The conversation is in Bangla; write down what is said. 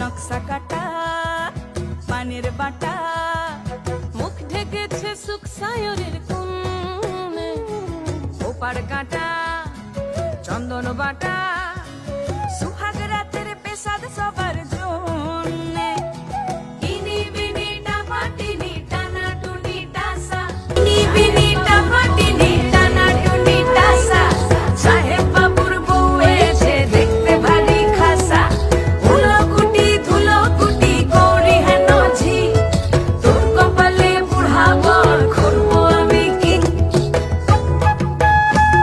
নকশা কাটা পানের বাটা মুখ ঢেকেছে সুখ সায়রের কোণে ওপার কাটা চন্দন বাটা।